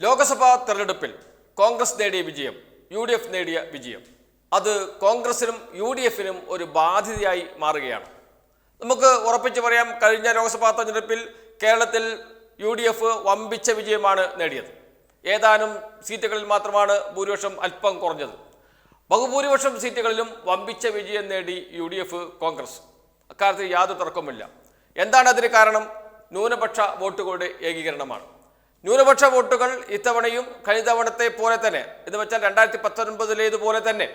ലോക്സഭാ തെരഞ്ഞെടുപ്പിൽ കോൺഗ്രസ് നേടിയ വിജയം യു ഡി എഫ് നേടിയ വിജയം. അത് കോൺഗ്രസിനും യു ഡി എഫിനും ഒരു ബാധ്യതയായി മാറുകയാണ്. നമുക്ക് ഉറപ്പിച്ച് പറയാം കഴിഞ്ഞ ലോക്സഭാ തെരഞ്ഞെടുപ്പിൽ കേരളത്തിൽ യു ഡി എഫ് വമ്പിച്ച വിജയമാണ് നേടിയത്. ഏതാനും സീറ്റുകളിൽ മാത്രമാണ് ഭൂരിപക്ഷം അല്പം കുറഞ്ഞത്. ബഹുഭൂരിപക്ഷം സീറ്റുകളിലും വമ്പിച്ച വിജയം നേടി യു ഡി എഫ് കോൺഗ്രസ്. അക്കാര്യത്തിൽ യാതൊരു തർക്കമില്ല എന്താണ് അതിന് കാരണം? ന്യൂനപക്ഷ വോട്ടുകളുടെ ഏകീകരണമാണ്. ന്യൂനപക്ഷ വോട്ടുകൾ ഇത്തവണയും കഴിഞ്ഞ തവണത്തെ പോലെ തന്നെ എന്ന് വെച്ചാൽ രണ്ടായിരത്തി പത്തൊൻപതിലേതുപോലെ തന്നെ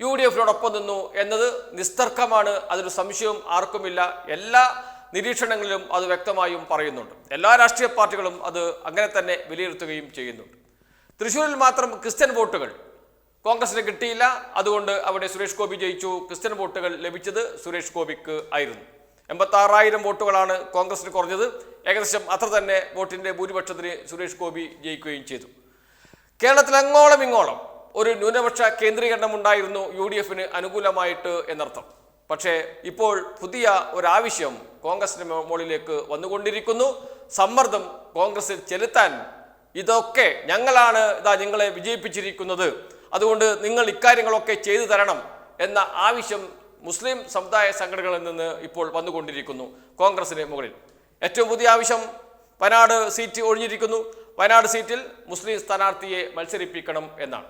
യു ഡി എഫിനോടൊപ്പം നിന്നു എന്നത് നിസ്തർക്കമാണ് അതൊരു സംശയവും ആർക്കുമില്ല. എല്ലാ നിരീക്ഷണങ്ങളിലും അത് വ്യക്തമായും പറയുന്നുണ്ട്. എല്ലാ രാഷ്ട്രീയ പാർട്ടികളും അത് അങ്ങനെ തന്നെ വിലയിരുത്തുകയും ചെയ്യുന്നുണ്ട്. തൃശ്ശൂരിൽ മാത്രം ക്രിസ്ത്യൻ വോട്ടുകൾ കോൺഗ്രസിന് കിട്ടിയില്ല. അതുകൊണ്ട് അവിടെ സുരേഷ് ഗോപി ജയിച്ചു. ക്രിസ്ത്യൻ വോട്ടുകൾ ലഭിച്ചത് സുരേഷ് ഗോപിക്ക് ആയിരുന്നു. എൺപത്തി ആറായിരം വോട്ടുകളാണ് കോൺഗ്രസിന് കുറഞ്ഞത്. ഏകദേശം അത്ര തന്നെ വോട്ടിന്റെ ഭൂരിപക്ഷത്തിന് സുരേഷ് ഗോപി ജയിക്കുകയും ചെയ്തു. കേരളത്തിൽ അങ്ങോളം ഇങ്ങോളം ഒരു ന്യൂനപക്ഷ കേന്ദ്രീകരണം ഉണ്ടായിരുന്നു യു ഡി എഫിന് അനുകൂലമായിട്ട് എന്നർത്ഥം. പക്ഷേ ഇപ്പോൾ പുതിയ ഒരാവശ്യം കോൺഗ്രസിന് മുകളിലേക്ക് വന്നുകൊണ്ടിരിക്കുന്നു. സമ്മർദ്ദം കോൺഗ്രസിൽ ചെലുത്താൻ ഇതൊക്കെ ഞങ്ങളാണ് ഇതാ നിങ്ങളെ വിജയിപ്പിച്ചിരിക്കുന്നത്. അതുകൊണ്ട് നിങ്ങൾ ഇക്കാര്യങ്ങളൊക്കെ ചെയ്തു തരണം എന്ന ആവശ്യം മുസ്ലിം സമുദായ സംഘടനകളിൽ നിന്ന് ഇപ്പോൾ വന്നുകൊണ്ടിരിക്കുന്നു. കോൺഗ്രസിന് മുകളിൽ. ഏറ്റവും പുതിയ ആവശ്യം വയനാട് സീറ്റ് ഒഴിഞ്ഞിരിക്കുന്നു. വയനാട് സീറ്റിൽ മുസ്ലിം സ്ഥാനാർത്ഥിയെ മത്സരിപ്പിക്കണം എന്നാണ്.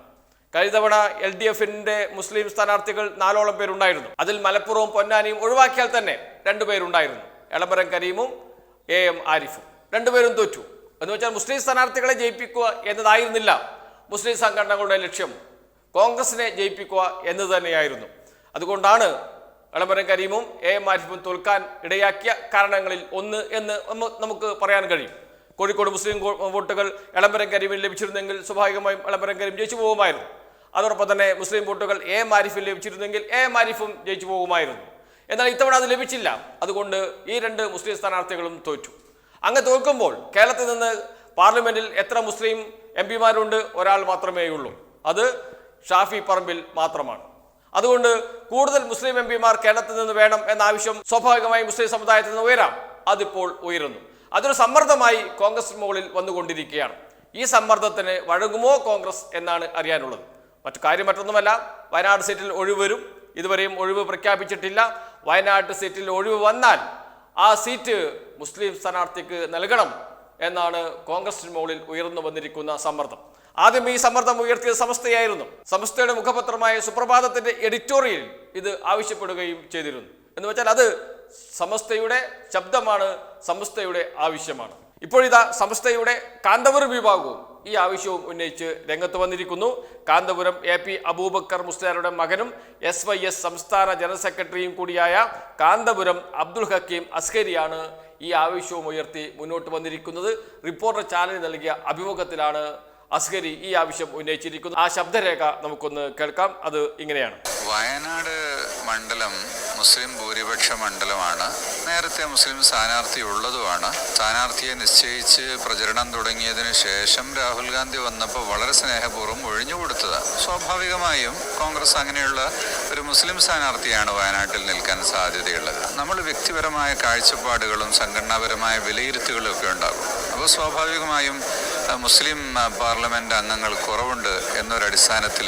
കഴിഞ്ഞ തവണ എൽ ഡി എഫിന്റെ മുസ്ലിം സ്ഥാനാർത്ഥികൾ നാലോളം പേരുണ്ടായിരുന്നു. അതിൽ മലപ്പുറവും പൊന്നാനിയും ഒഴിവാക്കിയാൽ തന്നെ രണ്ടുപേരുണ്ടായിരുന്നു എളമരം കരീമും എ എം ആരിഫും. രണ്ടുപേരും തോറ്റു. എന്ന് വെച്ചാൽ മുസ്ലിം സ്ഥാനാർത്ഥികളെ ജയിപ്പിക്കുക എന്നതായിരുന്നില്ല മുസ്ലിം സംഘടനകളുടെ ലക്ഷ്യം. കോൺഗ്രസിനെ ജയിപ്പിക്കുക എന്ന് തന്നെയായിരുന്നു. അതുകൊണ്ടാണ് എളമരം കരീമും എ എം ആരിഫും തോൽക്കാൻ ഇടയാക്കിയ കാരണങ്ങളിൽ ഒന്ന് എന്ന് നമുക്ക് പറയാൻ കഴിയും. കോഴിക്കോട് മുസ്ലിം വോട്ടുകൾ എളമരം കരീമിൽ ലഭിച്ചിരുന്നെങ്കിൽ സ്വാഭാവികമായും എളമരം കരീം ജയിച്ചു പോകുമായിരുന്നു. അതോടൊപ്പം തന്നെ മുസ്ലിം വോട്ടുകൾ എ എം ആരിഫിൽ ലഭിച്ചിരുന്നെങ്കിൽ എ എം ആരിഫും ജയിച്ചു പോകുമായിരുന്നു. എന്നാൽ ഇത്തവണ അത് ലഭിച്ചില്ല. അതുകൊണ്ട് ഈ രണ്ട് മുസ്ലിം സ്ഥാനാർത്ഥികളും തോറ്റു. അങ്ങ് തോൽക്കുമ്പോൾ കേരളത്തിൽ നിന്ന് പാർലമെന്റിൽ എത്ര മുസ്ലിം എം പിമാരുണ്ട്? ഒരാൾ മാത്രമേ ഉള്ളൂ അത് ഷാഫി പറമ്പിൽ മാത്രമാണ്. അതുകൊണ്ട് കൂടുതൽ മുസ്ലിം എം പിമാർ കേരളത്തിൽ നിന്ന് വേണം എന്ന ആവശ്യം സ്വാഭാവികമായി മുസ്ലിം സമുദായത്തിൽ നിന്ന് ഉയരാം. അതിപ്പോൾ ഉയരുന്നു. അതൊരു സമ്മർദ്ദമായി കോൺഗ്രസ് മുകളിൽ വന്നുകൊണ്ടിരിക്കുകയാണ്. ഈ സമ്മർദ്ദത്തിന് വഴങ്ങുമോ കോൺഗ്രസ് എന്നാണ് അറിയാനുള്ളത്. മറ്റു കാര്യം മറ്റൊന്നുമല്ല. വയനാട് സീറ്റിൽ ഒഴിവ് വരും. ഇതുവരെയും ഒഴിവ് പ്രഖ്യാപിച്ചിട്ടില്ല. വയനാട് സീറ്റിൽ ഒഴിവ് വന്നാൽ ആ സീറ്റ് മുസ്ലിം സ്ഥാനാർത്ഥിക്ക് നൽകണം എന്നാണ് കോൺഗ്രസിന് മുകളിൽ ഉയർന്നു വന്നിരിക്കുന്ന സമ്മർദ്ദം. ആദ്യം ഈ സമ്മർദ്ദം ഉയർത്തിയ സമസ്തയായിരുന്നു. സമസ്തയുടെ മുഖപത്രമായ സുപ്രഭാതത്തിന്റെ എഡിറ്റോറിയൽ ഇത് ആവശ്യപ്പെടുകയും ചെയ്തിരുന്നു. എന്ന് വെച്ചാൽ അത് സമസ്തയുടെ ശബ്ദമാണ് സമസ്തയുടെ ആവശ്യമാണ്. ഇപ്പോഴിതാ സമസ്തയുടെ കാന്തപുരം വിഭാഗവും ഈ ആവശ്യവും ഉന്നയിച്ച് രംഗത്ത് വന്നിരിക്കുന്നു. കാന്തപുരം എ പി അബൂബക്കർ മുസ്ലിയാരുടെ മകനും എസ് വൈ എസ് സംസ്ഥാന ജനറൽ സെക്രട്ടറിയും കൂടിയായ കാന്തപുരം അബ്ദുൽ ഹക്കീം അസ്കരിയാണ് ഈ ആവശ്യവും ഉയർത്തി മുന്നോട്ട് വന്നിരിക്കുന്നത്. റിപ്പോർട്ടർ ചാനൽ നൽകിയ അഭിമുഖത്തിലാണ് അസ്കരി ഈ ആവശ്യം ഉന്നയിച്ചിരിക്കുന്നു. ആ ശബ്ദരേഖ നമുക്കൊന്ന് കേൾക്കാം. അത് ഇങ്ങനെയാണ്. വയനാട് മണ്ഡലം മുസ്ലിം ഭൂരിപക്ഷ മണ്ഡലമാണ്. നേരത്തെ മുസ്ലിം സ്ഥാനാർത്ഥി ഉള്ളതുമാണ്. സ്ഥാനാർത്ഥിയെ നിശ്ചയിച്ച് പ്രചരണം തുടങ്ങിയതിനു ശേഷം രാഹുൽ ഗാന്ധി വന്നപ്പോൾ വളരെ സ്നേഹപൂർവം ഒഴിഞ്ഞു കൊടുത്തത്. സ്വാഭാവികമായും കോൺഗ്രസ് അങ്ങനെയുള്ള ഒരു മുസ്ലിം സ്ഥാനാർത്ഥിയാണ് വയനാട്ടിൽ നിൽക്കാൻ സാധ്യതയുള്ളത്. നമ്മൾ വ്യക്തിപരമായ കാഴ്ചപ്പാടുകളും സംഘടനാപരമായ വിലയിരുത്തുകളും ഒക്കെ ഉണ്ടാകും. അപ്പോൾ സ്വാഭാവികമായും മുസ്ലിം പാർലമെന്റ് അംഗങ്ങൾ കുറവുണ്ട് എന്നൊരടിസ്ഥാനത്തിൽ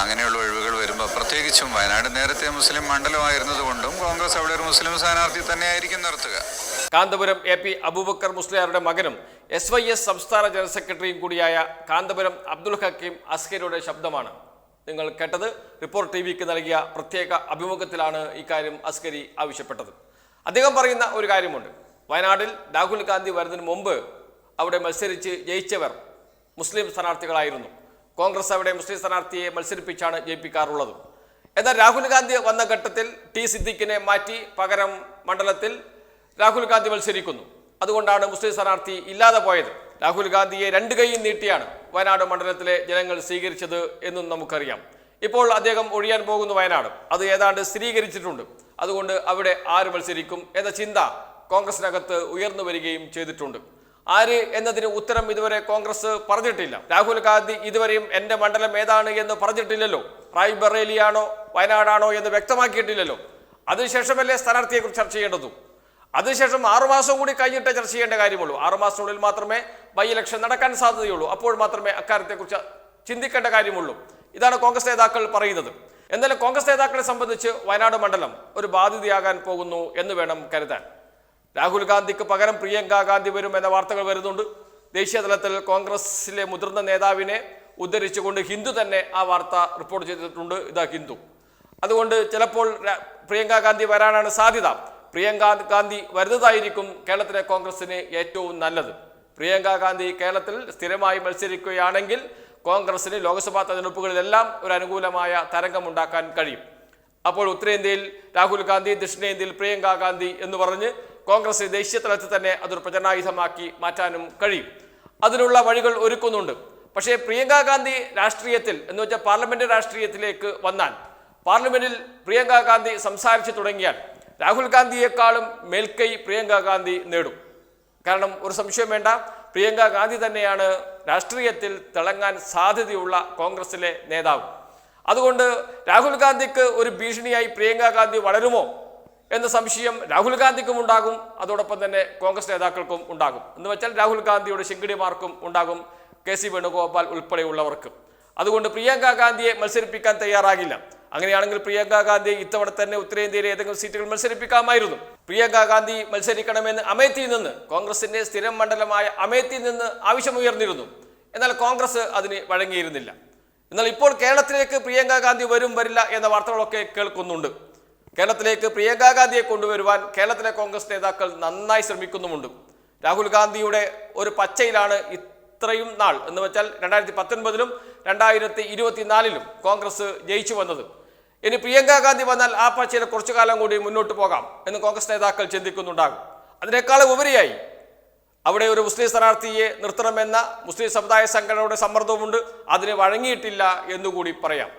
അങ്ങനെയുള്ള ഒഴിവുകൾ വരുമ്പോൾ പ്രത്യേകിച്ചും വയനാട് നേരത്തെ മുസ്ലിം മണ്ഡലമായിരുന്നതുകൊണ്ടും കോൺഗ്രസ് അവിടെ ഒരു മുസ്ലിം സ്ഥാനാർത്ഥി തന്നെയായിരിക്കും നിർത്തുക. കാന്തപുരം എ പി അബൂബക്കർ മുസ്ലിയാരുടെ മകനും എസ് വൈ എസ് സംസ്ഥാന ജനറൽ സെക്രട്ടറിയും കൂടിയായ കാന്തപുരം അബ്ദുൽ ഹക്കീം അസ്കരിയുടെ ശബ്ദമാണ്. നിങ്ങൾ കേട്ടത് റിപ്പോർട്ട് ടി വിക്ക് നൽകിയ പ്രത്യേക അഭിമുഖത്തിലാണ് ഇക്കാര്യം അസ്കരി ആവശ്യപ്പെട്ടത്. അദ്ദേഹം പറയുന്ന ഒരു കാര്യമുണ്ട്. വയനാട്ടിൽ രാഹുൽ ഗാന്ധി വരുന്നതിന് മുമ്പ് അവിടെ മത്സരിച്ച് ജയിച്ചവർ മുസ്ലിം സ്ഥാനാർത്ഥികളായിരുന്നു. കോൺഗ്രസ് അവിടെ മുസ്ലിം സ്ഥാനാർത്ഥിയെ മത്സരിപ്പിച്ചാണ് ജയിപ്പിക്കാറുള്ളത്. എന്നാൽ രാഹുൽ ഗാന്ധി വന്ന ഘട്ടത്തിൽ ടി സിദ്ദിഖിനെ മാറ്റി പകരം മണ്ഡലത്തിൽ രാഹുൽ ഗാന്ധി മത്സരിക്കുന്നു. അതുകൊണ്ടാണ് മുസ്ലിം സ്ഥാനാർത്ഥി ഇല്ലാതെ പോയത്. രാഹുൽ ഗാന്ധിയെ രണ്ട് കൈയും നീട്ടിയാണ് വയനാട് മണ്ഡലത്തിലെ ജനങ്ങൾ സ്വീകരിച്ചത് എന്നും നമുക്കറിയാം. ഇപ്പോൾ അദ്ദേഹം ഒഴിയാൻ പോകുന്നു വയനാട്. അത് ഏതാണ്ട് സ്ഥിരീകരിച്ചിട്ടുണ്ട്. അതുകൊണ്ട് അവിടെ ആര് മത്സരിക്കും എന്ന ചിന്ത കോൺഗ്രസിനകത്ത് ഉയർന്നു വരികയും ചെയ്തിട്ടുണ്ട്. ആര് എന്നതിന് ഉത്തരം ഇതുവരെ കോൺഗ്രസ് പറഞ്ഞിട്ടില്ല. രാഹുൽ ഗാന്ധി ഇതുവരെയും എന്റെ മണ്ഡലം ഏതാണ് എന്ന് പറഞ്ഞിട്ടില്ലല്ലോ. റായ്ബറേലിയാണോ വയനാടാണോ എന്ന് വ്യക്തമാക്കിയിട്ടില്ലല്ലോ. അതിനുശേഷമല്ലേ സ്ഥാനാർത്ഥിയെക്കുറിച്ച് ചർച്ച ചെയ്യേണ്ടതും. അതിനുശേഷം ആറുമാസം കൂടി കഴിഞ്ഞിട്ടേ ചർച്ച ചെയ്യേണ്ട കാര്യമുള്ളൂ. ആറുമാസത്തിനുള്ളിൽ മാത്രമേ ബൈ ഇലക്ഷൻ നടക്കാൻ സാധ്യതയുള്ളൂ. അപ്പോൾ മാത്രമേ അക്കാര്യത്തെക്കുറിച്ച് ചിന്തിക്കേണ്ട കാര്യമുള്ളൂ. ഇതാണ് കോൺഗ്രസ് നേതാക്കൾ പറയുന്നത്. എന്നാലും കോൺഗ്രസ് നേതാക്കളെ സംബന്ധിച്ച് വയനാട് മണ്ഡലം ഒരു ബാധ്യതയാകാൻ പോകുന്നു എന്ന് വേണം കരുതാൻ. രാഹുൽ ഗാന്ധിക്ക് പകരം പ്രിയങ്ക ഗാന്ധി വരും എന്ന വാർത്തകൾ വരുന്നുണ്ട്. ദേശീയ തലത്തിൽ കോൺഗ്രസിലെ മുതിർന്ന നേതാവിനെ ഉദ്ധരിച്ചുകൊണ്ട് ഹിന്ദു തന്നെ ആ വാർത്ത റിപ്പോർട്ട് ചെയ്തിട്ടുണ്ട്. ഇതാ ഹിന്ദു. അതുകൊണ്ട് ചിലപ്പോൾ പ്രിയങ്കാ ഗാന്ധി വരാനാണ് സാധ്യത. പ്രിയങ്ക ഗാന്ധി വരുന്നതായിരിക്കും കേരളത്തിലെ കോൺഗ്രസിന് ഏറ്റവും നല്ലത്. പ്രിയങ്ക ഗാന്ധി കേരളത്തിൽ സ്ഥിരമായി മത്സരിക്കുകയാണെങ്കിൽ കോൺഗ്രസിന് ലോക്സഭാ തെരഞ്ഞെടുപ്പുകളിലെല്ലാം ഒരു അനുകൂലമായ തരംഗമുണ്ടാക്കാൻ കഴിയും. അപ്പോൾ ഉത്തരേന്ത്യയിൽ രാഹുൽ ഗാന്ധി ദക്ഷിണേന്ത്യയിൽ പ്രിയങ്ക ഗാന്ധി എന്ന് പറഞ്ഞ് കോൺഗ്രസ് ദേശീയ തലത്തിൽ തന്നെ അതൊരു പ്രചരണായുധമാക്കി മാറ്റാനും കഴിയും. അതിനുള്ള വഴികൾ ഒരുക്കുന്നുണ്ട്. പക്ഷേ പ്രിയങ്ക ഗാന്ധി രാഷ്ട്രീയത്തിൽ എന്ന് വെച്ചാൽ പാർലമെന്റ് രാഷ്ട്രീയത്തിലേക്ക് വന്നാൽ പാർലമെന്റിൽ പ്രിയങ്ക ഗാന്ധി സംസാരിച്ചു തുടങ്ങിയാൽ രാഹുൽ ഗാന്ധിയെക്കാളും മേൽക്കൈ പ്രിയങ്ക ഗാന്ധി നേടും. കാരണം ഒരു സംശയം വേണ്ട പ്രിയങ്ക ഗാന്ധി തന്നെയാണ് രാഷ്ട്രീയത്തിൽ തിളങ്ങാൻ സാധ്യതയുള്ള കോൺഗ്രസിലെ നേതാവ്. അതുകൊണ്ട് രാഹുൽ ഗാന്ധിക്ക് ഒരു ഭീഷണിയായി പ്രിയങ്ക ഗാന്ധി വളരുമോ? എന്ന സംശയം രാഹുൽ ഗാന്ധിക്കും ഉണ്ടാകും. അതോടൊപ്പം തന്നെ കോൺഗ്രസ് നേതാക്കൾക്കും ഉണ്ടാകും. എന്ന് വെച്ചാൽ രാഹുൽ ഗാന്ധിയുടെ ശിങ്കിടിമാർക്കും ഉണ്ടാകും കെ സി വേണുഗോപാൽ ഉൾപ്പെടെയുള്ളവർക്ക്. അതുകൊണ്ട് പ്രിയങ്ക ഗാന്ധിയെ മത്സരിപ്പിക്കാൻ തയ്യാറാകില്ല. അങ്ങനെയാണെങ്കിൽ പ്രിയങ്ക ഗാന്ധി ഇത്തവണ തന്നെ ഉത്തരേന്ത്യയിലെ ഏതെങ്കിലും സീറ്റുകൾ മത്സരിപ്പിക്കാമായിരുന്നു. പ്രിയങ്ക ഗാന്ധി മത്സരിക്കണമെന്ന് അമേത്തിയിൽ നിന്ന് കോൺഗ്രസിന്റെ സ്ഥിരം മണ്ഡലമായ അമേത്തിയിൽ നിന്ന് ആവശ്യമുയർന്നിരുന്നു. എന്നാൽ കോൺഗ്രസ് അതിന് വഴങ്ങിയിരുന്നില്ല. എന്നാൽ ഇപ്പോൾ കേരളത്തിലേക്ക് പ്രിയങ്ക ഗാന്ധി വരും വരില്ല എന്ന വാർത്തകളൊക്കെ കേൾക്കുന്നുണ്ട്. കേരളത്തിലേക്ക് പ്രിയങ്ക ഗാന്ധിയെ കൊണ്ടുവരുവാൻ കേരളത്തിലെ കോൺഗ്രസ് നേതാക്കൾ നന്നായി ശ്രമിക്കുന്നുമുണ്ട്. രാഹുൽ ഗാന്ധിയുടെ ഒരു പച്ചയിലാണ് ഇത്രയും നാൾ എന്ന് വെച്ചാൽ രണ്ടായിരത്തി പത്തൊൻപതിലും രണ്ടായിരത്തി ഇരുപത്തിനാലിലും കോൺഗ്രസ് ജയിച്ചു വന്നത്. ഇനി പ്രിയങ്ക ഗാന്ധി വന്നാൽ ആ പച്ചയിൽ കുറച്ചു കാലം കൂടി മുന്നോട്ട് പോകാം എന്ന് കോൺഗ്രസ് നേതാക്കൾ ചിന്തിക്കുന്നുണ്ടാകും. അതിനേക്കാൾ ഉപരിയായി അവിടെ ഒരു മുസ്ലിം സ്ഥാനാർത്ഥിയെ നിർത്തണമെന്ന മുസ്ലിം സമുദായ സംഘടനയുടെ സമ്മർദ്ദവുമുണ്ട്. അതിന് വഴങ്ങിയിട്ടില്ല എന്നുകൂടി പറയാം.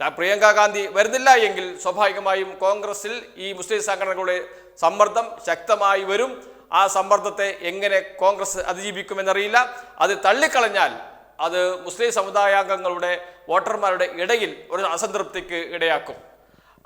പ്രിയങ്ക ഗാന്ധി വരുന്നില്ല എങ്കിൽ സ്വാഭാവികമായും കോൺഗ്രസിൽ ഈ മുസ്ലിം സംഘടനകളുടെ സമ്മർദ്ദം ശക്തമായി വരും. ആ സമ്മർദ്ദത്തെ എങ്ങനെ കോൺഗ്രസ് അതിജീവിക്കുമെന്നറിയില്ല. അത് തള്ളിക്കളഞ്ഞാൽ അത് മുസ്ലിം സമുദായാംഗങ്ങളുടെ വോട്ടർമാരുടെ ഇടയിൽ ഒരു അസംതൃപ്തിക്ക് ഇടയാക്കും.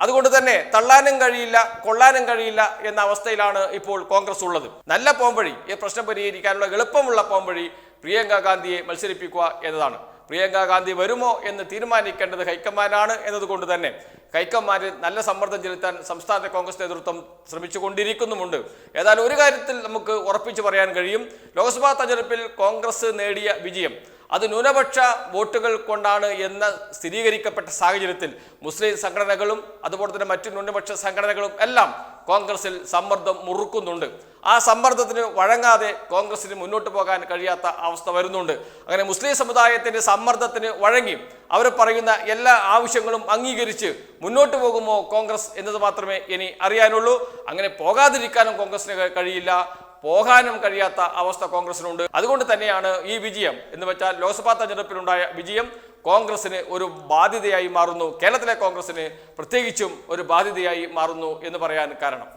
അതുകൊണ്ട് തന്നെ തള്ളാനും കഴിയില്ല കൊള്ളാനും കഴിയില്ല എന്ന അവസ്ഥയിലാണ് ഇപ്പോൾ കോൺഗ്രസ് ഉള്ളത്. നല്ല പോംവഴി ഈ പ്രശ്നം പരിഹരിക്കാനുള്ള എളുപ്പമുള്ള പോംവഴി പ്രിയങ്ക ഗാന്ധിയെ മത്സരിപ്പിക്കുക എന്നതാണ്. പ്രിയങ്ക ഗാന്ധി വരുമോ എന്ന് തീരുമാനിക്കേണ്ടത് ഹൈക്കമാൻഡാണ് എന്നതുകൊണ്ട് തന്നെ. ഹൈക്കമാൻഡിൽ നല്ല സമ്മർദ്ദം ചെലുത്താൻ സംസ്ഥാന കോൺഗ്രസ് നേതൃത്വം ശ്രമിച്ചുകൊണ്ടിരിക്കുന്നുമുണ്ട്. ഏതായാലും ഒരു കാര്യത്തിൽ നമുക്ക് ഉറപ്പിച്ചു പറയാൻ കഴിയും. ലോക്സഭാ തെരഞ്ഞെടുപ്പിൽ കോൺഗ്രസ് നേടിയ വിജയം അത് ന്യൂനപക്ഷ വോട്ടുകൾ കൊണ്ടാണ് എന്ന് സ്ഥിരീകരിക്കപ്പെട്ട സാഹചര്യത്തിൽ മുസ്ലിം സംഘടനകളും അതുപോലെ തന്നെ മറ്റു ന്യൂനപക്ഷ സംഘടനകളും എല്ലാം കോൺഗ്രസിൽ സമ്മർദ്ദം മുറുക്കുന്നുണ്ട്. ആ സമ്മർദ്ദത്തിന് വഴങ്ങാതെ കോൺഗ്രസിന് മുന്നോട്ട് പോകാൻ കഴിയാത്ത അവസ്ഥ വരുന്നുണ്ട്. അങ്ങനെ മുസ്ലിം സമുദായത്തിന്റെ സമ്മർദ്ദത്തിന് വഴങ്ങി അവർ പറയുന്ന എല്ലാ ആവശ്യങ്ങളും അംഗീകരിച്ച് മുന്നോട്ട് പോകുമോ കോൺഗ്രസ് എന്നത് മാത്രമേ ഇനി അറിയാനുള്ളൂ. അങ്ങനെ പോകാതിരിക്കാനും കോൺഗ്രസിന് കഴിയില്ല. പോകാനും കഴിയാത്ത അവസ്ഥ കോൺഗ്രസിനുണ്ട്. അതുകൊണ്ട് തന്നെയാണ് ഈ വിജയം എന്ന് വെച്ചാൽ ലോക്സഭാ തെരഞ്ഞെടുപ്പിലുണ്ടായ വിജയം കോൺഗ്രസിന് ഒരു ബാധ്യതയായി മാറുന്നു. കേരളത്തിലെ കോൺഗ്രസിന് പ്രത്യേകിച്ചും ഒരു ബാധ്യതയായി മാറുന്നു എന്ന് പറയാൻ കാരണം.